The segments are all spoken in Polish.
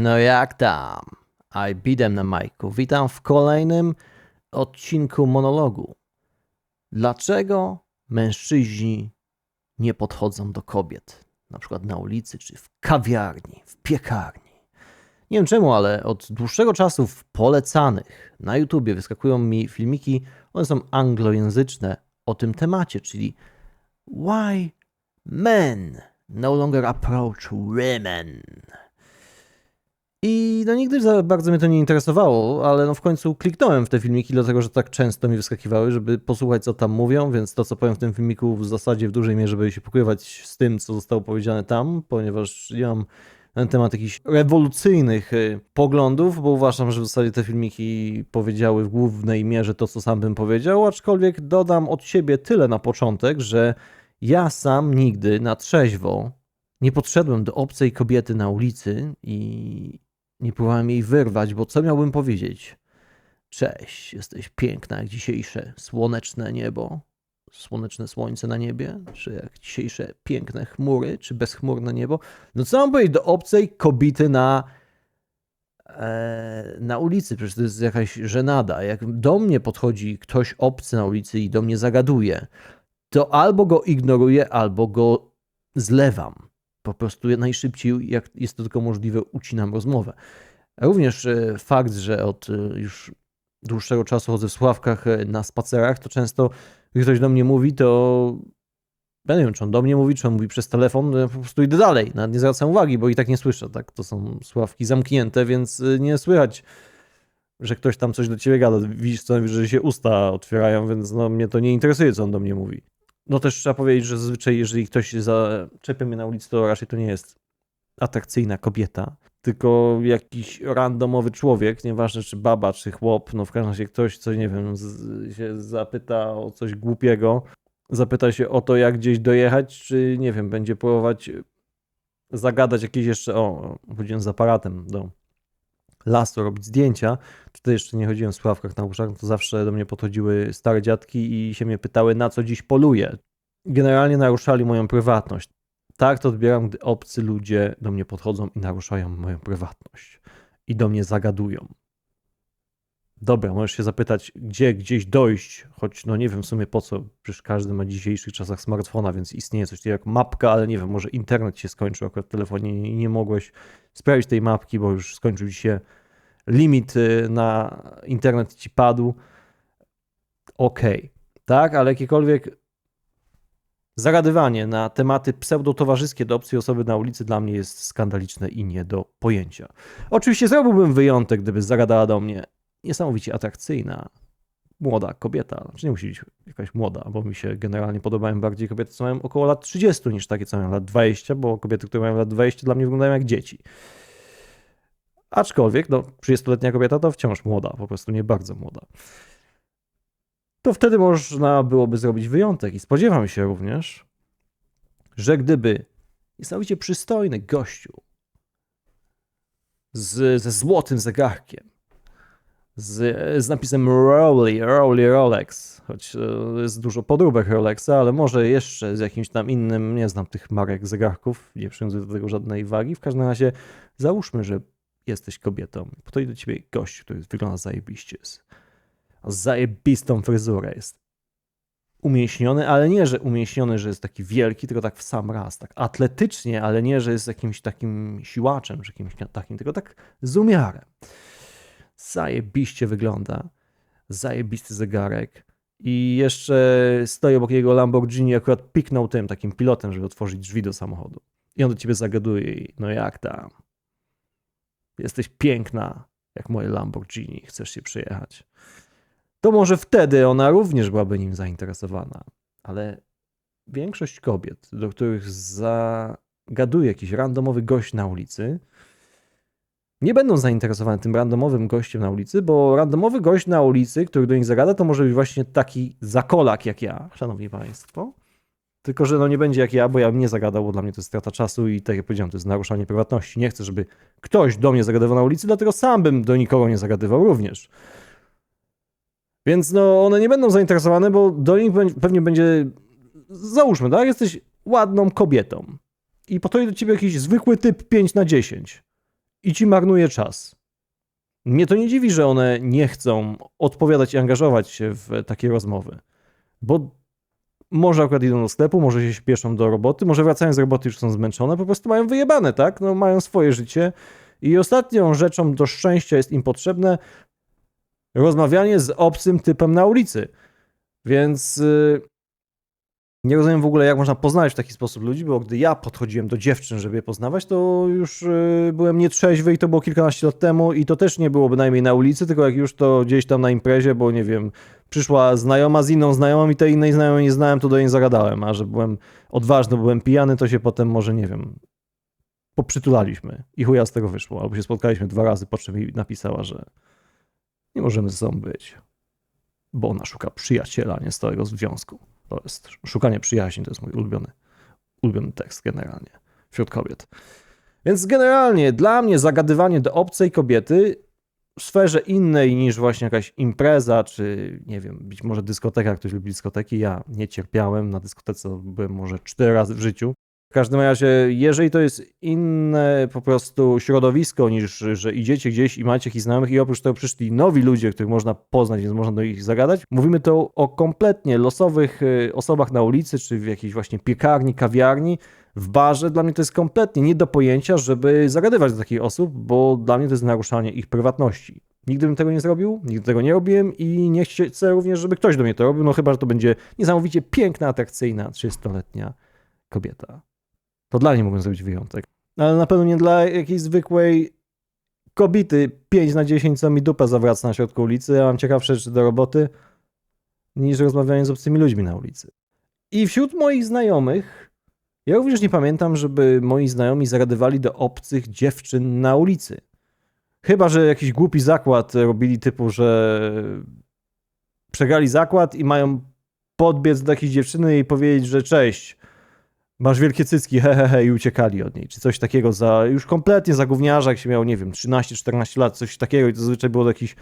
No jak tam? I bidem na majku. Witam w kolejnym odcinku monologu. Dlaczego mężczyźni nie podchodzą do kobiet? Na przykład na ulicy, czy w kawiarni, w piekarni. Nie wiem czemu, ale od dłuższego czasu w polecanych na YouTubie wyskakują mi filmiki, one są anglojęzyczne, o tym temacie, czyli Why men no longer approach women. I no nigdy za bardzo mnie to nie interesowało, ale no w końcu kliknąłem w te filmiki, dlatego że tak często mi wyskakiwały, żeby posłuchać co tam mówią, więc to co powiem w tym filmiku w zasadzie w dużej mierze będzie się pokrywać z tym, co zostało powiedziane tam, ponieważ nie mam na temat jakichś rewolucyjnych y, poglądów, bo uważam, że w zasadzie te filmiki powiedziały w głównej mierze to, co sam bym powiedział, aczkolwiek dodam od siebie tyle na początek, że ja sam nigdy na trzeźwo nie podszedłem do obcej kobiety na ulicy i nie próbowałem jej wyrwać, bo co miałbym powiedzieć? Cześć, jesteś piękna jak dzisiejsze słoneczne niebo, słoneczne słońce na niebie, czy jak dzisiejsze piękne chmury, czy bezchmurne niebo. No co mam powiedzieć do obcej kobiety na, e, na ulicy? Przecież to jest jakaś żenada. Jak do mnie podchodzi ktoś obcy na ulicy i do mnie zagaduje, to albo go ignoruję, albo go zlewam. Po prostu najszybciej, jak jest to tylko możliwe, ucinam rozmowę. Również e, fakt, że od e, już dłuższego czasu chodzę w Sławkach e, na spacerach, to często gdy ktoś do mnie mówi, to ja nie wiem, czy on do mnie mówi, czy on mówi przez telefon, po prostu idę dalej, nawet nie zwracam uwagi, bo i tak nie słyszę, tak? To są Sławki zamknięte, więc nie słychać, że ktoś tam coś do ciebie gada. Widzisz co, że się usta otwierają, więc no mnie to nie interesuje, co on do mnie mówi. No też trzeba powiedzieć, że zazwyczaj jeżeli ktoś zaczepia mnie na ulicy, to raczej to nie jest atrakcyjna kobieta, tylko jakiś randomowy człowiek, nieważne czy baba, czy chłop, no w każdym razie ktoś, co nie wiem, z, się zapyta o coś głupiego, zapyta się o to, jak gdzieś dojechać, czy nie wiem, będzie próbować zagadać jakieś jeszcze, o, chodziłem z aparatem do lasu robić zdjęcia, wtedy jeszcze nie chodziłem w sławkach na uszach, to zawsze do mnie podchodziły stare dziadki i się mnie pytały, na co dziś poluję. Generalnie naruszali moją prywatność. Tak to odbieram, gdy obcy ludzie do mnie podchodzą i naruszają moją prywatność. I do mnie zagadują. Dobra, możesz się zapytać, gdzie gdzieś dojść, choć no nie wiem w sumie po co, przecież każdy ma w dzisiejszych czasach smartfona, więc istnieje coś takiego jak mapka, ale nie wiem, może internet się skończył akurat w telefonie i nie mogłeś sprawić tej mapki, bo już skończył się limit y, na internet ci padł. Okej, okay. tak, ale jakiekolwiek zagadywanie na tematy pseudotowarzyskie do obcej osoby na ulicy dla mnie jest skandaliczne i nie do pojęcia. Oczywiście zrobiłbym wyjątek, gdyby zagadała do mnie niesamowicie atrakcyjna, młoda kobieta. Znaczy nie musi być jakaś młoda, bo mi się generalnie podobają bardziej kobiety, co mają około lat 30 niż takie, co mają lat 20, bo kobiety, które mają lat 20 dla mnie wyglądają jak dzieci. Aczkolwiek, no, 30-letnia kobieta to wciąż młoda, po prostu nie bardzo młoda. To wtedy można byłoby zrobić wyjątek i spodziewam się również, że gdyby niesamowicie przystojny gościu z, ze złotym zegarkiem, z, z napisem Rowley, Rowley Rolex, choć e, jest dużo podróbek Rolexa, ale może jeszcze z jakimś tam innym, nie znam tych marek zegarków, nie przywiązuję do tego żadnej wagi. W każdym razie załóżmy, że jesteś kobietą, podchodzi do ciebie gość, który wygląda zajebiście, z zajebistą fryzurę jest. Umięśniony, ale nie, że umięśniony, że jest taki wielki, tylko tak w sam raz, tak atletycznie, ale nie, że jest jakimś takim siłaczem, że kimś takim, tylko tak z umiarem zajebiście wygląda, zajebisty zegarek i jeszcze stoi obok jego Lamborghini, akurat piknął tym takim pilotem, żeby otworzyć drzwi do samochodu. I on do ciebie zagaduje i no jak tam? Jesteś piękna, jak moje Lamborghini, chcesz się przyjechać. To może wtedy ona również byłaby nim zainteresowana, ale większość kobiet, do których zagaduje jakiś randomowy gość na ulicy, nie będą zainteresowane tym randomowym gościem na ulicy, bo randomowy gość na ulicy, który do nich zagada, to może być właśnie taki zakolak jak ja, szanowni państwo. Tylko, że no nie będzie jak ja, bo ja mnie zagadał, bo dla mnie to jest strata czasu i tak jak powiedziałem, to jest naruszanie prywatności. Nie chcę, żeby ktoś do mnie zagadywał na ulicy, dlatego sam bym do nikogo nie zagadywał również. Więc no one nie będą zainteresowane, bo do nich pewnie będzie, załóżmy, tak, jesteś ładną kobietą i podchodzi do ciebie jakiś zwykły typ 5 na 10 i ci marnuje czas. Mnie to nie dziwi, że one nie chcą odpowiadać i angażować się w takie rozmowy, bo może akurat idą do sklepu, może się śpieszą do roboty, może wracają z roboty już są zmęczone, po prostu mają wyjebane, tak? No mają swoje życie i ostatnią rzeczą do szczęścia jest im potrzebne rozmawianie z obcym typem na ulicy. Więc yy, nie rozumiem w ogóle, jak można poznać w taki sposób ludzi, bo gdy ja podchodziłem do dziewczyn, żeby je poznawać, to już yy, byłem nietrzeźwy i to było kilkanaście lat temu i to też nie było bynajmniej na ulicy, tylko jak już to gdzieś tam na imprezie, bo nie wiem, przyszła znajoma z inną znajomą i tej innej znajomej nie znałem, to do niej zagadałem, a że byłem odważny, byłem pijany, to się potem może, nie wiem, poprzytulaliśmy i chuja z tego wyszło, albo się spotkaliśmy dwa razy, po czym mi napisała, że nie możemy ze sobą być, bo ona szuka przyjaciela, nie stałego związku. To jest szukanie przyjaźni, to jest mój ulubiony, ulubiony tekst generalnie wśród kobiet. Więc generalnie dla mnie zagadywanie do obcej kobiety w sferze innej niż właśnie jakaś impreza, czy nie wiem, być może dyskoteka, ktoś lubi dyskoteki, ja nie cierpiałem, na dyskotece byłem może cztery razy w życiu. W każdym razie, jeżeli to jest inne po prostu środowisko niż, że idziecie gdzieś i macie jakichś znajomych i oprócz tego przyszli nowi ludzie, których można poznać, więc można do nich zagadać, mówimy to o kompletnie losowych y, osobach na ulicy, czy w jakiejś właśnie piekarni, kawiarni, w barze, dla mnie to jest kompletnie nie do pojęcia, żeby zagadywać do takich osób, bo dla mnie to jest naruszanie ich prywatności. Nigdy bym tego nie zrobił, nigdy tego nie robiłem i nie chcę również, żeby ktoś do mnie to robił, no chyba, że to będzie niesamowicie piękna, atrakcyjna 30-letnia kobieta. To dla niej mogłem zrobić wyjątek. Ale na pewno nie dla jakiejś zwykłej kobiety 5 na 10, co mi dupę zawraca na środku ulicy. Ja mam ciekawsze rzeczy do roboty niż rozmawianie z obcymi ludźmi na ulicy. I wśród moich znajomych ja również nie pamiętam, żeby moi znajomi zagadywali do obcych dziewczyn na ulicy. Chyba, że jakiś głupi zakład robili typu, że przegrali zakład i mają podbiec do jakiejś dziewczyny i powiedzieć, że cześć, masz wielkie cycki, hehehe, he, he, i uciekali od niej. Czy coś takiego za, już kompletnie za gówniarza, jak się miał, nie wiem, 13-14 lat, coś takiego i to zazwyczaj było do jakichś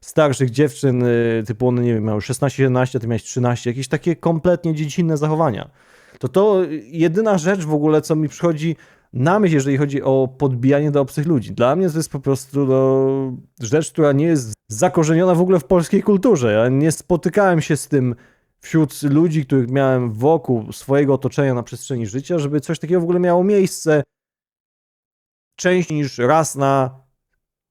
starszych dziewczyn, y, typu one, nie wiem, miały 16-17, ty miałeś 13, jakieś takie kompletnie dziecinne zachowania to to jedyna rzecz w ogóle, co mi przychodzi na myśl, jeżeli chodzi o podbijanie do obcych ludzi. Dla mnie to jest po prostu no, rzecz, która nie jest zakorzeniona w ogóle w polskiej kulturze. Ja nie spotykałem się z tym wśród ludzi, których miałem wokół swojego otoczenia na przestrzeni życia, żeby coś takiego w ogóle miało miejsce częściej niż raz na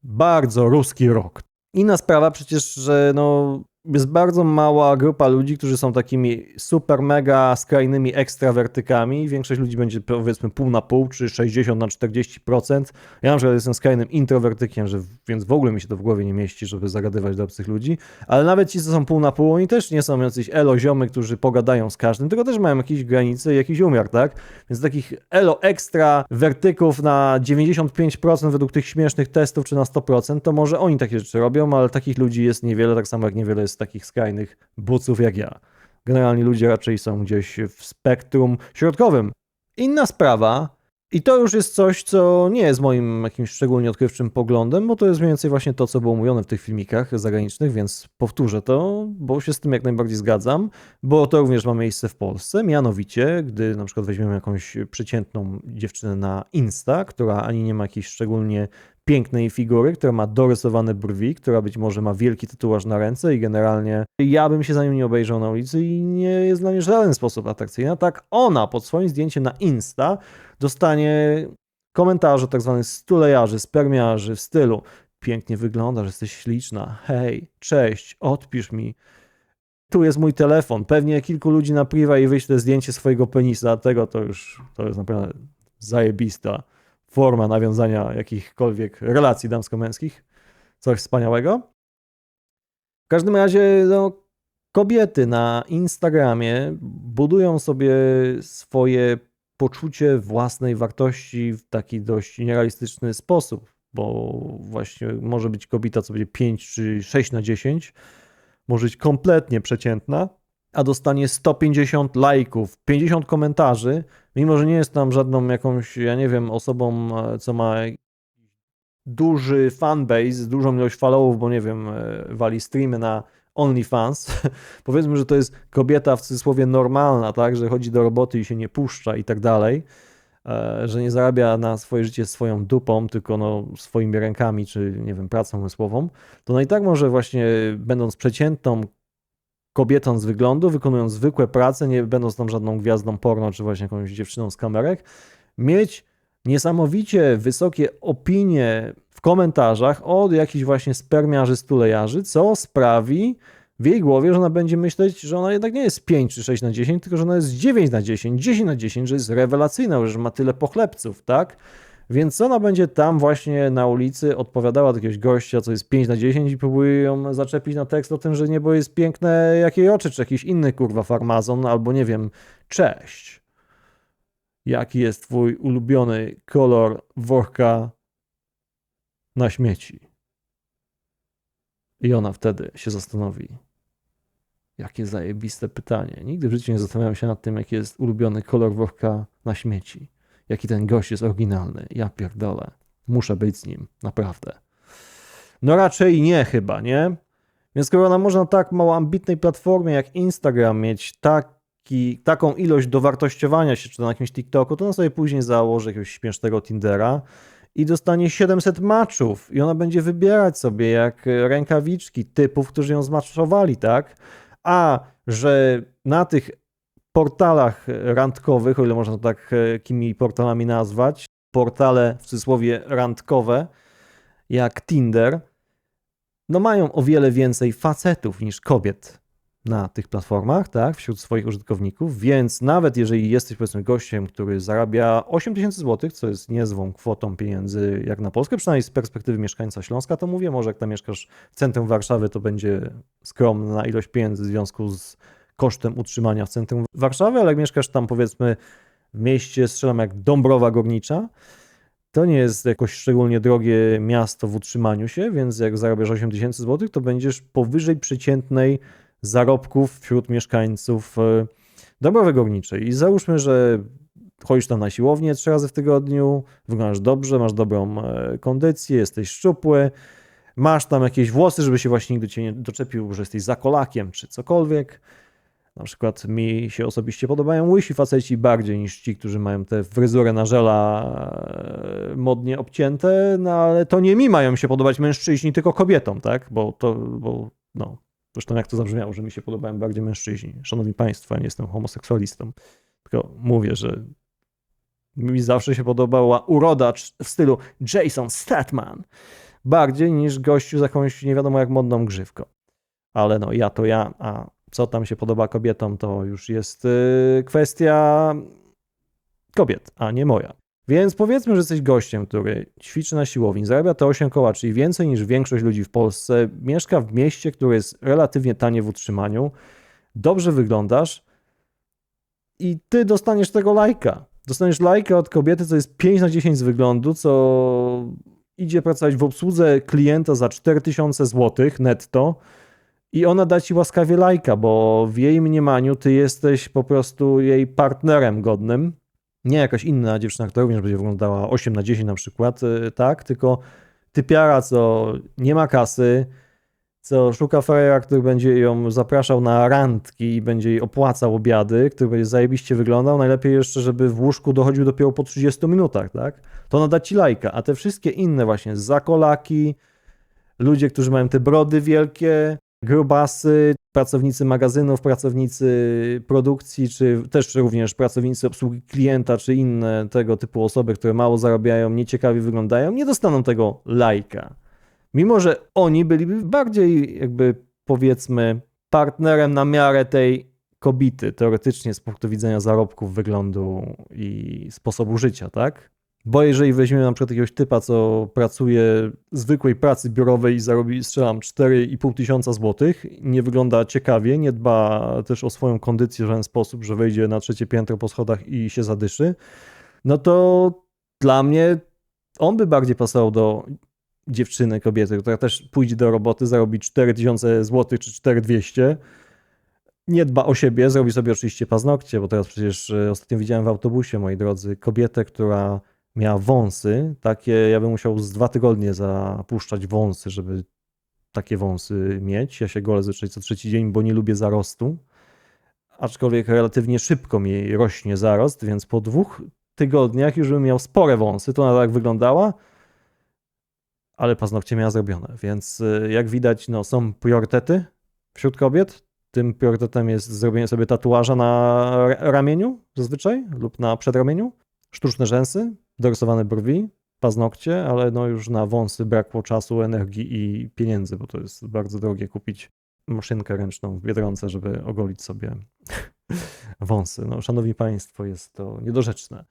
bardzo ruski rok. Inna sprawa przecież, że no, jest bardzo mała grupa ludzi, którzy są takimi super, mega skrajnymi ekstrawertykami. Większość ludzi będzie powiedzmy pół na pół, czy 60 na 40%. Ja na przykład jestem skrajnym introwertykiem, że, więc w ogóle mi się to w głowie nie mieści, żeby zagadywać do obcych ludzi. Ale nawet ci, co są pół na pół, oni też nie są jacyś elo ziomy, którzy pogadają z każdym, tylko też mają jakieś granice jakiś umiar, tak? Więc takich elo ekstra wertyków na 95% według tych śmiesznych testów, czy na 100%, to może oni takie rzeczy robią, ale takich ludzi jest niewiele, tak samo jak niewiele jest takich skrajnych buców jak ja. Generalnie ludzie raczej są gdzieś w spektrum środkowym. Inna sprawa, i to już jest coś, co nie jest moim jakimś szczególnie odkrywczym poglądem, bo to jest mniej więcej właśnie to, co było mówione w tych filmikach zagranicznych, więc powtórzę to, bo się z tym jak najbardziej zgadzam, bo to również ma miejsce w Polsce. Mianowicie, gdy na przykład weźmiemy jakąś przeciętną dziewczynę na Insta, która ani nie ma jakiejś szczególnie pięknej figury, która ma dorysowane brwi, która być może ma wielki tatuaż na ręce i generalnie ja bym się za nią nie obejrzał na ulicy i nie jest dla mnie w żaden sposób atrakcyjna. Tak ona pod swoim zdjęciem na Insta dostanie komentarze tak zwanych stulejarzy, spermiarzy w stylu pięknie wyglądasz, jesteś śliczna, hej, cześć, odpisz mi. Tu jest mój telefon. Pewnie kilku ludzi na priwa i wyśle zdjęcie swojego penisa. Tego to już to jest naprawdę zajebista forma nawiązania jakichkolwiek relacji damsko-męskich. Coś wspaniałego. W każdym razie, no, kobiety na Instagramie budują sobie swoje poczucie własnej wartości w taki dość nierealistyczny sposób, bo właśnie może być kobieta, co będzie 5 czy 6 na 10, może być kompletnie przeciętna, a dostanie 150 lajków, 50 komentarzy, mimo że nie jest tam żadną jakąś, ja nie wiem, osobą, e, co ma duży fanbase, dużą ilość followów, bo nie wiem, e, wali streamy na OnlyFans. Powiedzmy, że to jest kobieta w cudzysłowie normalna, tak, że chodzi do roboty i się nie puszcza i tak dalej. e, że nie zarabia na swoje życie swoją dupą, tylko no, swoimi rękami, czy nie wiem, pracą umysłową, to no i tak może właśnie będąc przeciętną kobietą z wyglądu, wykonując zwykłe prace, nie będąc tam żadną gwiazdą porno, czy właśnie jakąś dziewczyną z kamerek, mieć niesamowicie wysokie opinie w komentarzach od jakichś właśnie spermiarzy, stulejarzy, co sprawi w jej głowie, że ona będzie myśleć, że ona jednak nie jest 5 czy 6 na 10, tylko że ona jest 9 na 10, 10 na 10, że jest rewelacyjna, że ma tyle pochlebców, tak? Więc ona będzie tam właśnie na ulicy odpowiadała do jakiegoś gościa, co jest 5 na 10 i próbuje ją zaczepić na tekst o tym, że niebo jest piękne jak jej oczy, czy jakiś inny kurwa farmazon, albo nie wiem, cześć. Jaki jest twój ulubiony kolor worka na śmieci? I ona wtedy się zastanowi. Jakie zajebiste pytanie. Nigdy w życiu nie zastanawiałem się nad tym, jaki jest ulubiony kolor worka na śmieci. Jaki ten gość jest oryginalny. Ja pierdolę. Muszę być z nim. Naprawdę. No raczej nie chyba, nie? Więc skoro ona można na tak mało ambitnej platformie jak Instagram mieć taki, taką ilość dowartościowania się, czy na jakimś TikToku, to ona sobie później założy jakiegoś śmiesznego Tindera i dostanie 700 maczów i ona będzie wybierać sobie jak rękawiczki typów, którzy ją zmaczowali, tak? A że na tych portalach randkowych, o ile można to tak kimi portalami nazwać, portale w cudzysłowie randkowe, jak Tinder, no mają o wiele więcej facetów niż kobiet na tych platformach, tak, wśród swoich użytkowników, więc nawet jeżeli jesteś powiedzmy gościem, który zarabia 8 tysięcy złotych, co jest niezłą kwotą pieniędzy jak na Polskę, przynajmniej z perspektywy mieszkańca Śląska, to mówię, może jak tam mieszkasz w centrum Warszawy, to będzie skromna ilość pieniędzy w związku z kosztem utrzymania w centrum Warszawy, ale jak mieszkasz tam powiedzmy w mieście, strzelam jak Dąbrowa Górnicza, to nie jest jakoś szczególnie drogie miasto w utrzymaniu się, więc jak zarabiasz 8 tysięcy złotych, to będziesz powyżej przeciętnej zarobków wśród mieszkańców e, Dąbrowy Górniczej. I załóżmy, że chodzisz tam na siłownię trzy razy w tygodniu, wyglądasz dobrze, masz dobrą e, kondycję, jesteś szczupły, masz tam jakieś włosy, żeby się właśnie nigdy cię nie doczepił, że jesteś zakolakiem czy cokolwiek. Na przykład mi się osobiście podobają łysi faceci bardziej niż ci, którzy mają te fryzurę na żela e, modnie obcięte, no ale to nie mi mają się podobać mężczyźni, tylko kobietom, tak? Bo to, bo no, zresztą jak to zabrzmiało, że mi się podobają bardziej mężczyźni. Szanowni Państwo, ja nie jestem homoseksualistą, tylko mówię, że mi zawsze się podobała uroda w stylu Jason Statman bardziej niż gościu z jakąś nie wiadomo jak modną grzywką. Ale no, ja to ja, a co tam się podoba kobietom, to już jest y, kwestia kobiet, a nie moja. Więc powiedzmy, że jesteś gościem, który ćwiczy na siłowni, zarabia te 8 koła, czyli więcej niż większość ludzi w Polsce, mieszka w mieście, które jest relatywnie tanie w utrzymaniu, dobrze wyglądasz i ty dostaniesz tego lajka. Dostaniesz lajka od kobiety, co jest 5 na 10 z wyglądu, co idzie pracować w obsłudze klienta za 4000 zł netto, i ona da ci łaskawie lajka, bo w jej mniemaniu ty jesteś po prostu jej partnerem godnym. Nie jakaś inna dziewczyna, która również będzie wyglądała 8 na 10 na przykład, y, tak, tylko typiara, co nie ma kasy, co szuka frajera, który będzie ją zapraszał na randki i będzie jej opłacał obiady, który będzie zajebiście wyglądał. Najlepiej jeszcze, żeby w łóżku dochodził dopiero po 30 minutach, tak? To nada ci lajka. A te wszystkie inne właśnie, zakolaki, ludzie, którzy mają te brody wielkie, grubasy, pracownicy magazynów, pracownicy produkcji, czy też również pracownicy obsługi klienta, czy inne tego typu osoby, które mało zarabiają, nieciekawie wyglądają, nie dostaną tego lajka. Mimo, że oni byliby bardziej jakby powiedzmy partnerem na miarę tej kobiety, teoretycznie z punktu widzenia zarobków, wyglądu i sposobu życia, tak? Bo jeżeli weźmiemy na przykład jakiegoś typa, co pracuje zwykłej pracy biurowej i zarobi, strzelam, 4,5 tysiąca złotych, nie wygląda ciekawie, nie dba też o swoją kondycję w żaden sposób, że wejdzie na trzecie piętro po schodach i się zadyszy, no to dla mnie on by bardziej pasował do dziewczyny, kobiety, która też pójdzie do roboty, zarobi 4000 zł czy 4200, nie dba o siebie, zrobi sobie oczywiście paznokcie, bo teraz przecież e, ostatnio widziałem w autobusie, moi drodzy, kobietę, która miała wąsy, takie, ja bym musiał z dwa tygodnie zapuszczać wąsy, żeby takie wąsy mieć. Ja się golę zazwyczaj co trzeci dzień, bo nie lubię zarostu. Aczkolwiek relatywnie szybko mi rośnie zarost, więc po dwóch tygodniach już bym miał spore wąsy, to ona tak wyglądała, ale paznokcie miała zrobione, więc y, jak widać, no, są priorytety wśród kobiet. Tym priorytetem jest zrobienie sobie tatuaża na ramieniu zazwyczaj lub na przedramieniu, sztuczne rzęsy, dorysowane brwi, paznokcie, ale no już na wąsy brakło czasu, energii i pieniędzy, bo to jest bardzo drogie kupić maszynkę ręczną w Biedronce, żeby ogolić sobie wąsy. No, szanowni państwo, jest to niedorzeczne.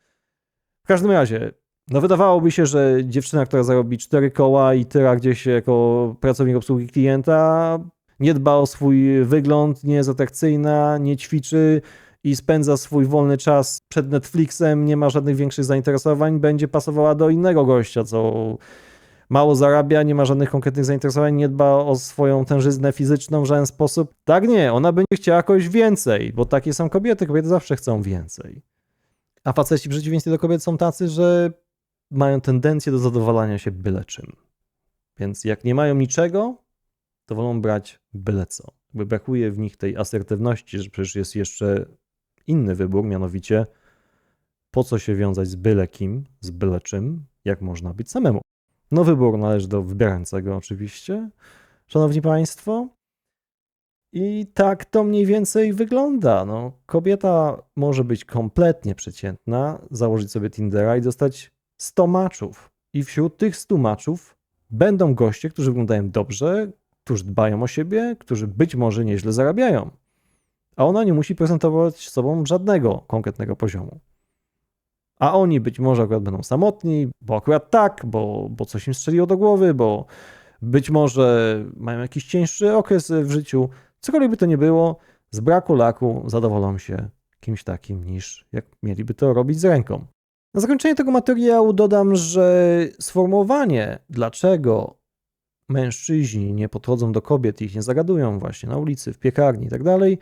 W każdym razie, no wydawałoby się, że dziewczyna, która zarobi cztery koła i tyra gdzieś jako pracownik obsługi klienta, nie dba o swój wygląd, nie jest atrakcyjna, nie ćwiczy i spędza swój wolny czas przed Netflixem, nie ma żadnych większych zainteresowań, będzie pasowała do innego gościa, co mało zarabia, nie ma żadnych konkretnych zainteresowań, nie dba o swoją tężyznę fizyczną w żaden sposób. Tak nie, ona będzie chciała jakoś więcej, bo takie są kobiety, kobiety zawsze chcą więcej. A faceci w przeciwieństwie do kobiet są tacy, że mają tendencję do zadowalania się byle czym. Więc jak nie mają niczego, to wolą brać byle co. Brakuje w nich tej asertywności, że przecież jest jeszcze inny wybór, mianowicie po co się wiązać z byle kim, z byle czym, jak można być samemu. No wybór należy do wybierającego oczywiście, szanowni państwo. I tak to mniej więcej wygląda. No, kobieta może być kompletnie przeciętna, założyć sobie Tindera i dostać 100 maczów. I wśród tych 100 maczów będą goście, którzy wyglądają dobrze, którzy dbają o siebie, którzy być może nieźle zarabiają. A ona nie musi prezentować sobą żadnego konkretnego poziomu. A oni być może akurat będą samotni, bo akurat tak, bo, bo coś im strzeliło do głowy, bo być może mają jakiś cięższy okres w życiu. Cokolwiek by to nie było, z braku laku zadowolą się kimś takim, niż jak mieliby to robić z ręką. Na zakończenie tego materiału dodam, że sformułowanie, dlaczego mężczyźni nie podchodzą do kobiet i ich nie zagadują właśnie na ulicy, w piekarni itd., tak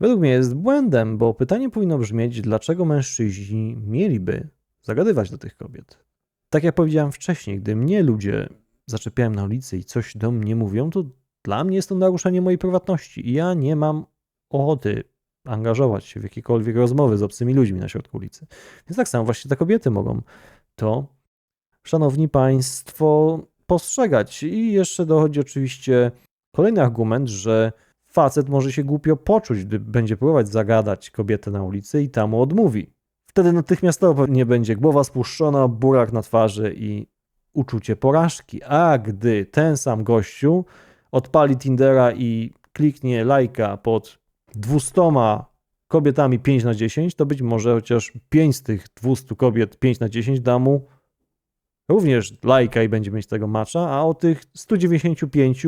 według mnie jest błędem, bo pytanie powinno brzmieć, dlaczego mężczyźni mieliby zagadywać do tych kobiet. Tak jak powiedziałem wcześniej, gdy mnie ludzie zaczepiają na ulicy i coś do mnie mówią, to dla mnie jest to naruszenie mojej prywatności i ja nie mam ochoty angażować się w jakiekolwiek rozmowy z obcymi ludźmi na środku ulicy. Więc tak samo właśnie te kobiety mogą to, szanowni państwo, postrzegać. I jeszcze dochodzi oczywiście kolejny argument, że facet może się głupio poczuć, gdy będzie próbować zagadać kobietę na ulicy i ta mu odmówi. Wtedy natychmiastowo nie będzie głowa spuszczona, burak na twarzy i uczucie porażki. A gdy ten sam gościu odpali Tindera i kliknie lajka pod 200 kobietami 5 na 10, to być może chociaż 5 z tych 200 kobiet 5 na 10 da mu również lajka i będzie mieć tego macza, a o tych 195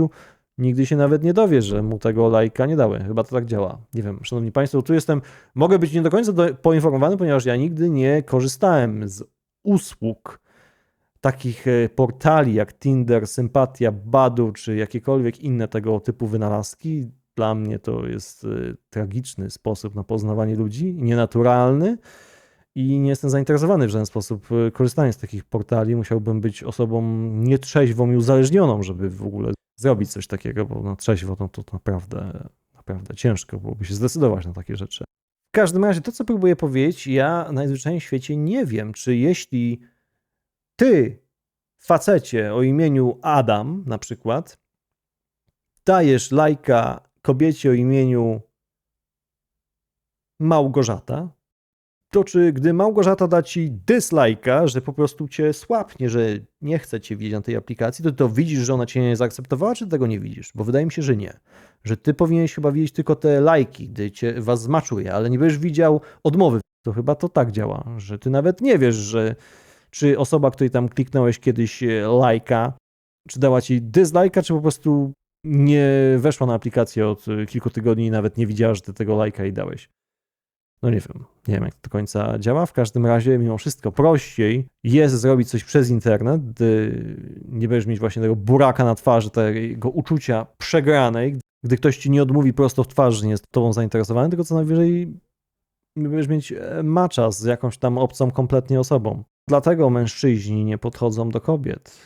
nigdy się nawet nie dowie, że mu tego lajka nie dały. Chyba to tak działa. Nie wiem, szanowni państwo, tu jestem, mogę być nie do końca do, poinformowany, ponieważ ja nigdy nie korzystałem z usług takich e, portali jak Tinder, Sympatia, Badu czy jakiekolwiek inne tego typu wynalazki. Dla mnie to jest e, tragiczny sposób na poznawanie ludzi, nienaturalny i nie jestem zainteresowany w żaden sposób e, korzystaniem z takich portali. Musiałbym być osobą nietrzeźwą i uzależnioną, żeby w ogóle zrobić coś takiego, bo na trzeźwo no to naprawdę, naprawdę ciężko byłoby się zdecydować na takie rzeczy. W każdym razie to, co próbuję powiedzieć, ja najzwyczajniej w świecie nie wiem, czy jeśli ty, facecie o imieniu Adam na przykład, dajesz lajka kobiecie o imieniu Małgorzata, to czy gdy Małgorzata da ci dislike'a, że po prostu cię słapnie, że nie chce cię widzieć na tej aplikacji, to to widzisz, że ona cię nie zaakceptowała, czy tego nie widzisz? Bo wydaje mi się, że nie. Że ty powinieneś chyba widzieć tylko te lajki, gdy cię was zmaczuje, ale nie będziesz widział odmowy. To chyba to tak działa, że ty nawet nie wiesz, że czy osoba, której tam kliknąłeś kiedyś e, lajka, czy dała ci dislike'a, czy po prostu nie weszła na aplikację od e, kilku tygodni i nawet nie widziała, że ty tego lajka jej dałeś. No nie wiem, nie wiem jak to do końca działa. W każdym razie, mimo wszystko, prościej jest zrobić coś przez internet, gdy nie będziesz mieć właśnie tego buraka na twarzy, tego uczucia przegranej, gdy ktoś ci nie odmówi prosto w twarz, że nie jest tobą zainteresowany, tylko co najwyżej będziesz mieć e, macza z jakąś tam obcą kompletnie osobą. Dlatego mężczyźni nie podchodzą do kobiet.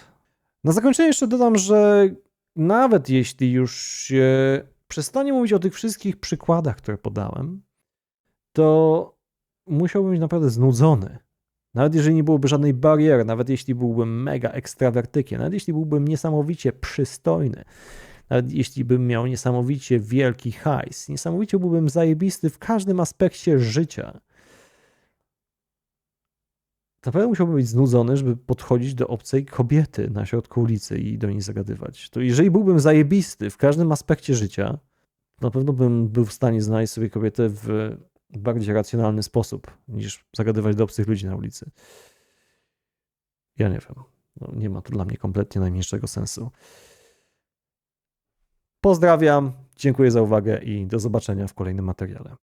Na zakończenie jeszcze dodam, że nawet jeśli już się przestanie mówić o tych wszystkich przykładach, które podałem, to musiałbym być naprawdę znudzony Nawet jeżeli nie byłoby żadnej bariery, nawet jeśli byłbym mega ekstrawertykiem, nawet jeśli byłbym niesamowicie przystojny, nawet jeśli bym miał niesamowicie wielki hajs, niesamowicie byłbym zajebisty w każdym aspekcie życia, naprawdę musiałbym być znudzony, żeby podchodzić do obcej kobiety na środku ulicy i do niej zagadywać. To jeżeli byłbym zajebisty w każdym aspekcie życia, na pewno bym był w stanie znaleźć sobie kobietę w bardziej racjonalny sposób niż zagadywać do obcych ludzi na ulicy. Ja nie wiem. No, nie ma to dla mnie kompletnie najmniejszego sensu. Pozdrawiam, dziękuję za uwagę i do zobaczenia w kolejnym materiale.